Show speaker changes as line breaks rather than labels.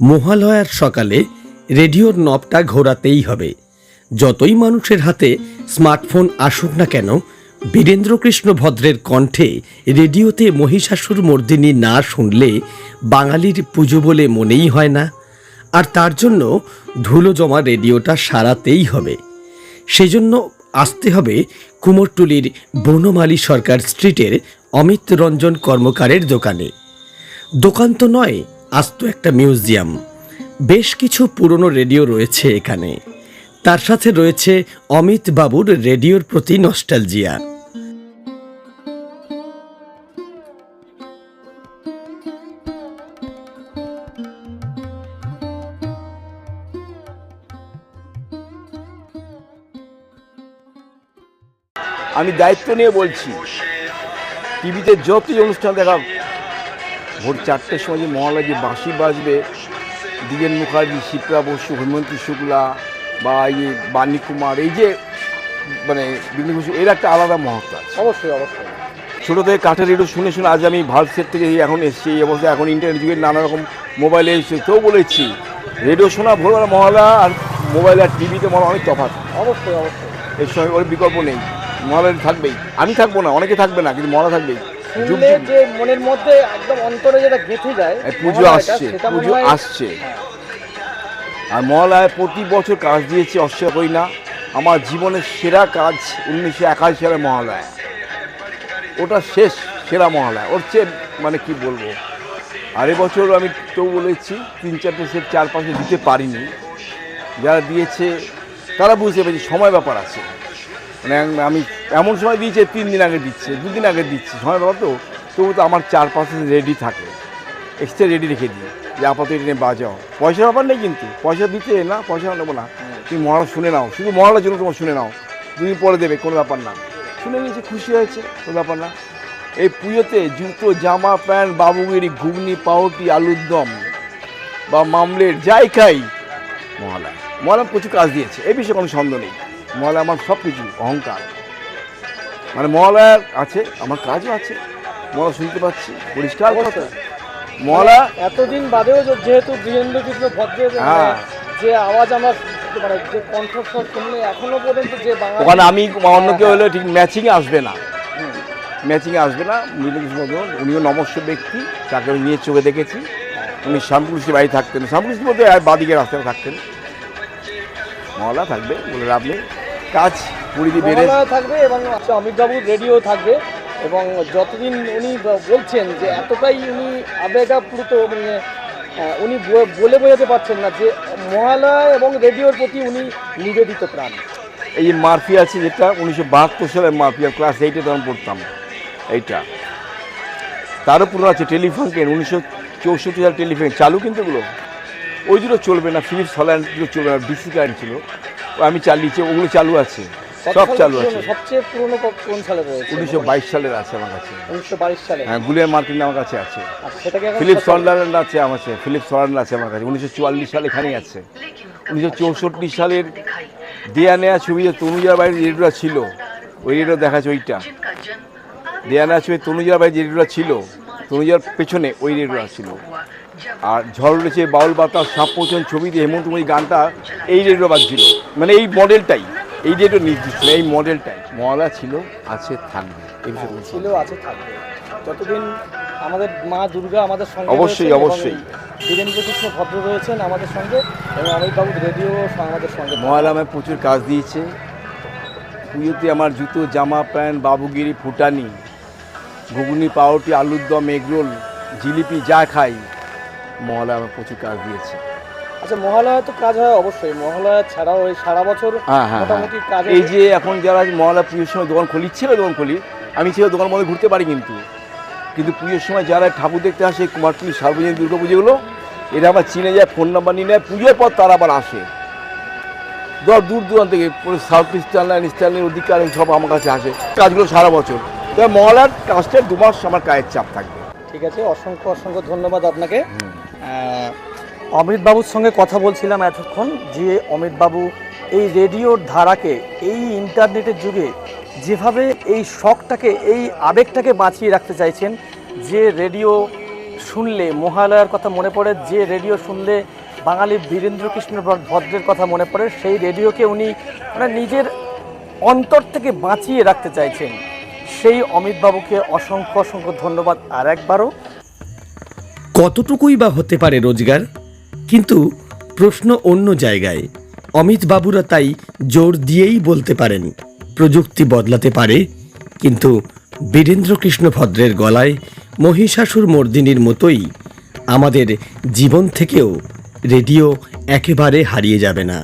মহালয়ার সকালে রেডিওর নবটা ঘোরাতেই হবে। যতই মানুষের হাতে স্মার্টফোন আসুক না কেন, বীরেন্দ্রকৃষ্ণ ভদ্রের কণ্ঠে রেডিওতে মহিষাসুর মর্দিনী না শুনলে বাঙালির পুজো বলে মনেই হয় না। আর তার জন্য ধুলো জমা রেডিওটা সারাতেই হবে। সেজন্য আসতে হবে কুমোরটুলির বনমালী সরকার স্ট্রিটের অমিত রঞ্জন কর্মকারের দোকানে। দোকান তো নয় আস্ত একটা মিউজিয়াম। বেশ কিছু পুরনো রেডিও রয়েছে এখানে। তার সাথে রয়েছে অমিত বাবুর রেডিওর প্রতি নস্টালজিয়া।
আমি দায়িত্ব নিয়ে বলছি, টিভিতে যতই অনুষ্ঠান দেখা ভোর চারটের সময় যে মহলা যে বাঁশি বাজবে দ্বিজেন মুখার্জি শিপ্রা বসু হেমন্তী শুক্লা বা এই বাণী কুমার এই যে মানে বিঘ্ন বসু এর একটা আলাদা মহত্ব আছে।
অবশ্যই অবশ্যই।
ছোটো থেকে কাঠের রেডিও শুনে শুনে আজ আমি ভারত সেট থেকে এখন এসেছি এই অবস্থায় এখন ইন্টারনেট যুগের নানা রকম মোবাইলে এসেছে তো বলেছি রেডিও শোনা ভোরবেলা মহলা আর মোবাইল আর টিভিতে মহলা অনেক তফাৎ।
অবশ্যই অবশ্যই।
এর সঙ্গে ওর বিকল্প নেই। মহলা থাকবেই। আমি থাকব না অনেকে থাকবে না কিন্তু মহলা থাকবেই। যুগ
শুনলে যে মনের মধ্যে একদম অন্তরে যেটা গেঁথে যায়
পুজো আসছে পুজো আসছে। আর মহালয়ায় প্রতি বছর কাজ দিয়েছি করি না আমার জীবনের সেরা কাজ উনিশশো একাশি সালে মহালয়া। ওটা শেষ সেরা মহালয়া। ওর চেয়ে মানে কি বলব? আর এবছর আমি তো বলেছি তিন চারটে সেট চার পাঁচে দিতে পারিনি। যারা দিয়েছে তারা বুঝতে পেরেছি সময় ব্যাপার আছে। মানে আম- এমন সময় দিয়েছে তিন দিন আগে দিচ্ছে, দুদিন আগে দিচ্ছে। সময় ব্যাপার তো? তবু তো আমার চার পাঁচ রেডি থাকে। এক্সট্রা রেডি রেখে দিই, যে আপাতত এটা নিয়ে বাজাও পয়সার ব্যাপার নেই কিন্তু। পয়সা দিতে না, পয়সা নেব না। তুমি মহারাজ শুনে নাও। শুধু মহারাজ জন্য তোমার শুনে নাও। দুদিন পরে দেবে, কোনো ব্যাপার না। শুনে নিয়েছে, খুশি হয়েছে, কোনো ব্যাপার না। এই পুজোতে জুতো, জামা, প্যান্ট, বাবুগিরি, ঘুগনি পাউটি আলুর দম বা মামলের যাই খাই, মহালয়া। মহালয়া প্রচুর কাজ দিয়েছে। এই বিষয়ে কোনো সন্দেহ নেই। মহালয়া আমার সব কিছু অহংকার। মানে মহালয়ার আছে আমার কাজও আছে মহালয়া শুনতে পাচ্ছি পরিষ্কার কথা। মহালয়া
এতদিন বাদেও যে- যেহেতু বীরেন্দ্র কৃষ্ণ ভদ্রের মানে
হ্যাঁ।
যে আওয়াজ আমরা মানে যে কণ্ঠস্বর শুনলে এখনও পর্যন্ত যে
ওখানে আমি অন্য কেউ হলে ঠিক ম্যাচিংয়ে আসবে না। ম্যাচিংয়ে আসবে না। নীলকৃষ্ণ ভদ্র উনিও নমস্য ব্যক্তি তাকে আমি নিয়ে চোখে দেখেছি। উনি শ্যামপুরুষের বাড়ি থাকতেন। শ্যামপুরুষ বলতে আর বাদিকে রাস্তায় থাকতেন। মহলা থাকবে বলে লাভ নেই। কাজ পুরীতে বেড়ে
থাকবে এবং অমিতবাবুর রেডিও থাকবে এবং যতদিন উনি বলছেন যে এতটাই উনি আবেগাপ্লুত মানে উনি বলে বোঝাতে পারছেন না যে মহালয়া এবং রেডিওর প্রতি উনি নিবেদিত প্রাণ।
এই যে মারফি আছে যেটা উনিশশো বাহাত্তর সালের মারফি ক্লাস এইটে তখন পড়তাম। এইটা। তারও পুরো আছে টেলিফোন কেন? উনিশশো চৌষট্টি সালে টেলিফোন। চালু কিন্তু এগুলো। ওই দুটো চলবে না ফিলিপস হল্যান্ডগুলো চলবে না ডিসি কারেন্ট ছিল। আমি চালিয়েছি ওগুলো চালু আছে সব চালু আছে।
সবচেয়ে পুরনো কোন সালে রয়েছে?
উনিশশো বাইশ সালের আছে আমার কাছে।
উনিশশো বাইশ সালে?
হ্যাঁ গুলিয়ার মার্কেট আমার কাছে আছে। ফিলিপস
কত-
হল্যান্ড আছে আমার কাছে ফিলিপস হল্যান্ড আছে আমার কাছে উনিশশো চুয়াল্লিশ সালে এখানেই আছে। উনিশশো চৌষট্টি সালের দেয়া নেয়া ছবি যে তনুজার বাড়ির রেডিওটা ছিল ওই রেডিও দেখাচ্ছে ওইটা। দেয়া নেয়া ছবি তনুজার বাড়ির যে রেডিওটা ছিল তনুজার পেছনে ওই রেডিওটা ছিল। আর ঝড় উঠেছে বাউল বাতাস সাপ পৌঁছন ছবিতে হেমন্ত মুখী গানটা এই রেডিও বাজছিল। মানে এই মডেলটাই। এই রেডিও নির্দিষ্ট এই মডেলটাই। মহলা ছিল আছে থাকবে। এই
ছিল আছে থাকবে। যতদিন আমাদের মা দুর্গা আমাদের সঙ্গে
অবশ্যই, অবশ্যই।
বীরেন্দ্র কৃষ্ণ ভদ্র রয়েছেন আমাদের সঙ্গে এবং অমিতবাবু রেডিও আমাদের সঙ্গে
মহলা আমায় প্রচুর কাজ দিয়েছে। পুজোতে আমার জুতো জামা প্যান্ট বাবুগিরি ফুটানি ঘুগনি পাউরুটি আলুর দম এগরোল জিলিপি যা খাই মহলা আমার প্রচুর কাজ দিয়েছে।
আচ্ছা মহালয়া তো কাজ হয় অবশ্যই। মহালয়া ছাড়াও এই সারা বছর
হ্যাঁ হ্যাঁ
মোটামুটি
হ্যাঁ।
কাজে
এই যে এখন যারা মহলা পুজোর সময় দোকান খুলি ছিল দোকান খুলি আমি ছিল দোকান মধ্যে ঘুরতে পারি কিন্তু। কিন্তু পুজোর সময় যারা ঠাকুর দেখতে আসে কুমারটুলি সার্বজনীন দুর্গা পুজোগুলো এরা আবার চিনে যায় ফোন নাম্বার নিয়ে নেয় পুজোর পর তারা আবার আসে। দূর দূর দূরান্ত থেকে পুরো south eastern line eastern line অধিকার সব আমার কাছে আসে কাজগুলো সারা বছর। তবে মহলার কাজটা দু মাস আমার কায়ের চাপ থাকবে।
ঠিক আছে অসংখ্য অসংখ্য ধন্যবাদ আপনাকে। অমৃতবাবুর সঙ্গে কথা বলছিলাম এতক্ষণ যে অমিতবাবু এই রেডিওর ধারাকে, এই ইন্টারনেটের যুগে যেভাবে এই শখটাকে, এই আবেগটাকে বাঁচিয়ে রাখতে চাইছেন, যে রেডিও শুনলে, মহালয়ার কথা মনে পড়ে, যে রেডিও শুনলে বাঙালি বীরেন্দ্র কৃষ্ণ ভদ্রের কথা মনে পড়ে, সেই রেডিওকে উনি মানে নিজের অন্তর থেকে বাঁচিয়ে রাখতে চাইছেন। সেই অমিতবাবুকে অসংখ্য অসংখ্য ধন্যবাদ। আর একবারও
কতটুকুই বা হতে পারে রোজগার? কিন্তু প্রশ্ন অন্য জায়গায়। অমিতবাবুরা তাই জোর দিয়েই বলতে পারেন, প্রযুক্তি বদলাতে পারে, কিন্তু বীরেন্দ্রকৃষ্ণ ভদ্রের গলায় মহিষাসুর মর্দিনীর মতোই আমাদের জীবন থেকেও রেডিও একেবারে হারিয়ে যাবে না।